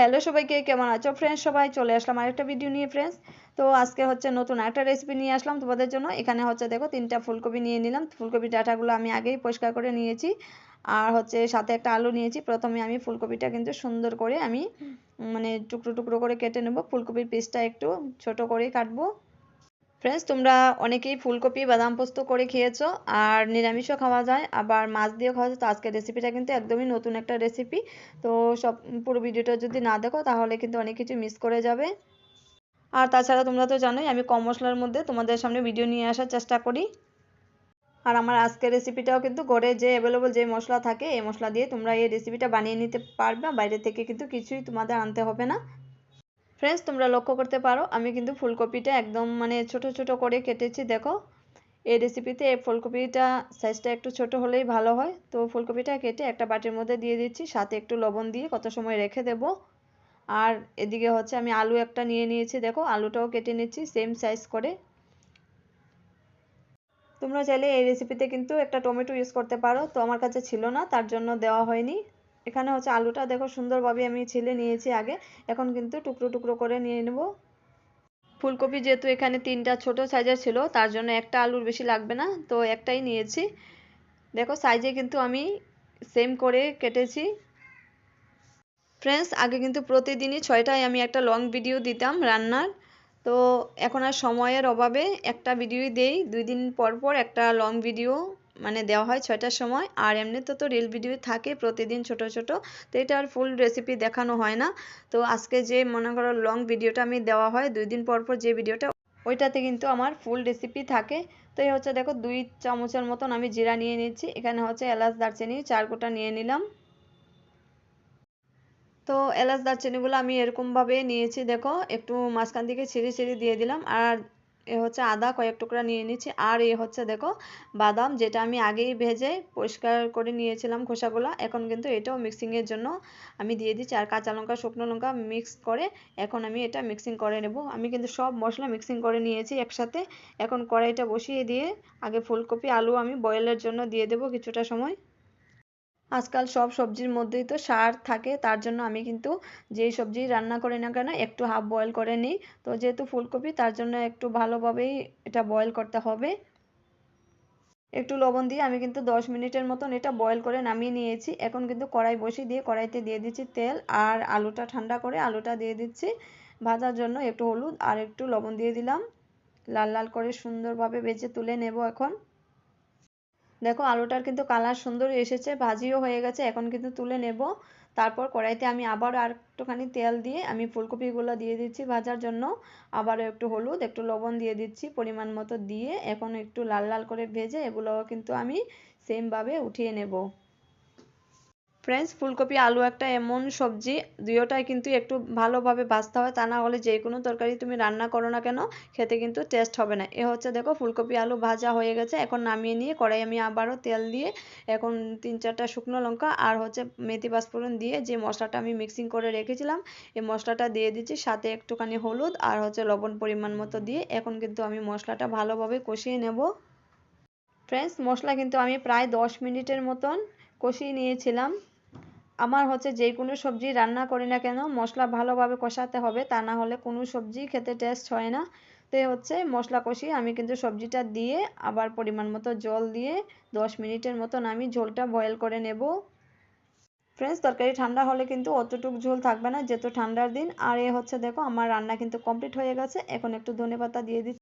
Hello সবাইকে, কেমন আছো? ফ্রেন্ডস সবাই চলে আসলাম আরেকটা ভিডিও নিয়ে ফ্রেন্ডস তো আজকে হচ্ছে নতুন একটা রেসিপি নিয়ে আসলাম তোমাদের জন্য। এখানে হচ্ছে দেখো তিনটা ফুলকপি নিয়ে নিলাম। ফুলকপি ডাটাগুলো আমি আগেই পরিষ্কার করে নিয়েছি। আর হচ্ছে সাথে একটা আলু নিয়েছি। প্রথমে আমি ফুলকপিটা কিন্তু সুন্দর করে আমি মানে টুকরো টুকরো করে কেটে নেব। ফুলকপির পিসটা একটু ছোট করে কাটবো। ফ্রেন্ডস তোমরা অনেকেই ফুলকপি, বাদাম পোস্ত করে খেয়েছো আর নিরামিষও খাওয়া যায়, আবার মাছ দিয়েও খাওয়া যায়। তো আজকের রেসিপিটা কিন্তু একদমই নতুন একটা রেসিপি তো সব, পুরো ভিডিওটা যদি না দেখো, তাহলে কিন্তু অনেক কিছু মিস করে যাবে। আর তাছাড়া তোমরা তো জানোই, আমি কম মশলার মধ্যে তোমাদের সামনে ভিডিও নিয়ে আসার চেষ্টা করি। আর আমার আজকের রেসিপিটাও কিন্তু ঘরে যে অ্যাভেলেবল যে মশলা থাকে, এই মশলা দিয়ে তোমরা এই রেসিপিটা বানিয়ে নিতে পারবে। বাইরে থেকে কিন্তু কিছুই তোমাদের আনতে হবে না। ফ্রেন্ডস তোমরা লক্ষ্য করতে পারো, আমি কিন্তু ফুলকপিটা একদম মানে ছোট ছোট করে কেটেছি, দেখো। এই রেসিপিতে এই ফুলকপিটা সাইজটা একটু ছোট হলেই ভালো হয়। তো ফুলকপিটা কেটে একটা বাটির মধ্যে দিয়ে দিচ্ছি, সাথে একটু লবণ দিয়ে কত সময় রেখে দেব। আর এদিকে হচ্ছে আমি আলু একটা নিয়ে নিয়েছি, দেখো, আলুটাও কেটে নিচ্ছি সেম সাইজ করে। তোমরা চাইলে এই রেসিপিতে কিন্তু একটা টমেটো ইউজ করতে পারো, তো আমার কাছে ছিল না, তার জন্য দেওয়া হয়নি। এখানে হচ্ছে আলুটা দেখো সুন্দরভাবে আমি ছিলে নিয়েছি আগে, এখন কিন্তু টুকরো টুকরো করে নিয়ে নেব। ফুলকপি যেহেতু এখানে তিনটা ছোট সাইজের ছিল, তার জন্য একটা আলুর বেশি লাগবে না, তো একটাই নিয়েছি। দেখো সাইজে কিন্তু আমি সেম করে কেটেছি। ফ্রেন্ডস আগে কিন্তু প্রতিদিনই ছয়টায় আমি একটা লং ভিডিও দিতাম রান্নার, তো এখন আর সময়ের অভাবে একটা ভিডিওই দেই, দুই দিন পর পর একটা লং ভিডিও মানে দেওয়া হয় ছয়টার সময়। আর এমনিতে তো রিল ভিডিও থাকে প্রতিদিন ছোট ছোট। তো এটা আর ফুল রেসিপি দেখানো হয় না। তো আজকে যে মনে করো লং ভিডিওটা আমি দেওয়া হয়, দুই দিন পর পর যে ভিডিওটা ওইটাতে কিন্তু আমার ফুল রেসিপি থাকে। তো এই হচ্ছে দেখো দুই চামচের মতন আমি জিরা নিয়ে নিচ্ছি। এখানে হচ্ছে এলাচ দারচিনি, চার কোটা নিয়ে নিলাম। তো এলাচ দারচিনিগুলো আমি এরকমভাবে নিয়েছি দেখো, একটু মাঝখান থেকে ছিঁড়ে ছিঁড়ে দিয়ে দিলাম। আর এ হচ্ছে আদা কয়েক টুকরা নিয়ে নিচ্ছি। আর এ হচ্ছে দেখো বাদাম, যেটা আমি আগেই ভেজে পরিষ্কার করে নিয়েছিলাম খোসাগুলো। এখন কিন্তু এটাও মিক্সিংয়ের জন্য আমি দিয়ে দিচ্ছি। আর কাঁচা লঙ্কা, শুকনো লঙ্কা মিক্স করে এখন আমি এটা মিক্সিং করে নেব। আমি কিন্তু সব মশলা মিক্সিং করে নিয়েছি একসাথে। এখন কড়াইটা বসিয়ে দিয়ে আগে ফুলকপি, আলু আমি বয়েলের জন্য দিয়ে দেব কিছুটা সময়। আজকাল সব সবজির মধ্যেই তো সার থাকে, তার জন্য আমি কিন্তু যেই সবজি রান্না করি না কেন একটু হাফ বয়েল করে নিই। তো যেহেতু ফুলকপি, তার জন্য একটু ভালোভাবেই এটা বয়েল করতে হবে। একটু লবণ দিয়ে আমি কিন্তু দশ মিনিটের মতন এটা বয়েল করে নামিয়ে নিয়েছি। এখন কিন্তু কড়াই বসিয়ে দিয়ে কড়াইতে দিয়ে দিচ্ছি তেল আর আলুটা ঠান্ডা করে আলুটা দিয়ে দিচ্ছি। ভাজার জন্য একটু হলুদ আর একটু লবণ দিয়ে দিলাম। লাল লাল করে সুন্দরভাবে ভেজে তুলে নেব এখন। দেখো আলুটার কিন্তু কালার সুন্দর এসেছে, ভাজিও হয়ে গেছে, এখন কিন্তু তুলে নেব। তারপর কড়াইতে আমি আবার আর একটুখানি তেল দিয়ে আমি ফুলকপিগুলো দিয়ে দিচ্ছি ভাজার জন্য। আবারও একটু হলুদ, একটু লবণ দিয়ে দিচ্ছি পরিমাণ মতো দিয়ে, এখন একটু লাল লাল করে ভেজে এগুলোও কিন্তু আমি সেমভাবে উঠিয়ে নেব। ফ্রেন্ডস ফুলকপি, আলু একটা এমন সবজি দুয়োটাই কিন্তু একটু ভালোভাবে ভাজতে হয়। তা না হলে যে কোনো তরকারি তুমি রান্না করো না কেন, খেতে কিন্তু টেস্ট হবে না। এ হচ্ছে দেখো, ফুলকপি, আলু ভাজা হয়ে গেছে। এখন নামিয়ে নিয়ে কড়াই আমি আবারও তেল দিয়ে এখন তিন চারটা শুকনো লঙ্কা আর হচ্ছে মেথি পাঁচফোড়ন দিয়ে যে মশলাটা আমি মিক্সিং করে রেখেছিলাম, এই মশলাটা দিয়ে দিচ্ছি। সাথে একটুখানি হলুদ আর হচ্ছে লবণ পরিমাণ মতো দিয়ে এখন কিন্তু আমি মশলাটা ভালোভাবে কষিয়ে নেব। ফ্রেন্ডস মশলা কিন্তু আমি প্রায় দশ মিনিটের মতন কষিয়ে নিয়েছিলাম। আমার হচ্ছে যে কোনো সবজি রান্না করি না কেন, মশলা ভালোভাবে কষাতে হবে, তা না হলে কোনো সবজি খেতে টেস্ট হয় না। তো হচ্ছে মশলা কষিয়ে আমি কিন্তু সবজিটা দিয়ে আবার পরিমাণ মতো জল দিয়ে দশ মিনিটের মতন আমি ঝোলটা বয়েল করে নেব। ফ্রেন্ডস তরকারি ঠান্ডা হলে কিন্তু অতটুক ঝোল থাকবে না, যেহেতু ঠান্ডার দিন। আর এ হচ্ছে দেখো, আমার রান্না কিন্তু কমপ্লিট হয়ে গেছে। এখন একটু ধনে পাতা দিয়ে দিচ্ছি।